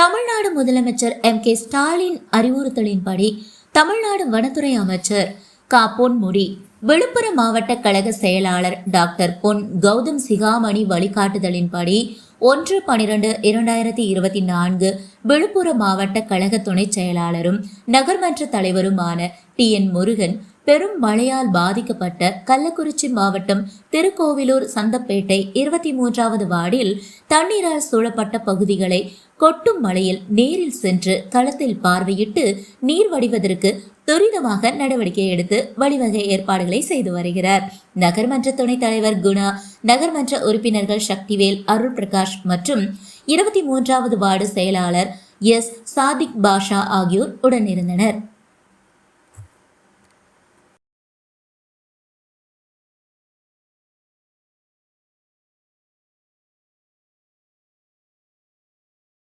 தமிழ்நாடு முதலமைச்சர் M K Stalin அறிவுறுத்தலின்படி தமிழ்நாடு வனத்துறை அமைச்சர் கா. பொன்முடி விழுப்புரம் மாவட்ட கழக செயலாளர் டாக்டர் பொன் கௌதம் சிகாமணி வழிகாட்டுதலின்படி ஒன்று பனிரெண்டு இரண்டாயிரத்தி இருபத்தி நான்கு விழுப்புரம் மாவட்ட கழக துணைச் செயலாளரும் நகர்மன்ற தலைவருமான டி. என். முருகன் பெரும் மழையால் பாதிக்கப்பட்ட கள்ளக்குறிச்சி மாவட்டம் திருக்கோவிலூர் சந்தப்பேட்டை இருபத்தி மூன்றாவது வார்டில் தண்ணீரால் சூழப்பட்ட பகுதிகளை கொட்டும் மழையில் நேரில் சென்று களத்தில் பார்வையிட்டு நீர் வடிவதற்கு துரிதமாக நடவடிக்கை எடுத்து வழிவகை ஏற்பாடுகளை செய்து வருகிறார். நகர்மன்ற துணைத் தலைவர் குணா நகர்மன்ற உறுப்பினர்கள் சக்திவேல் அருள் பிரகாஷ் மற்றும் இருபத்தி மூன்றாவது வார்டு செயலாளர் எஸ் சாதிக் பாஷா ஆகியோர் உடனிருந்தனர்.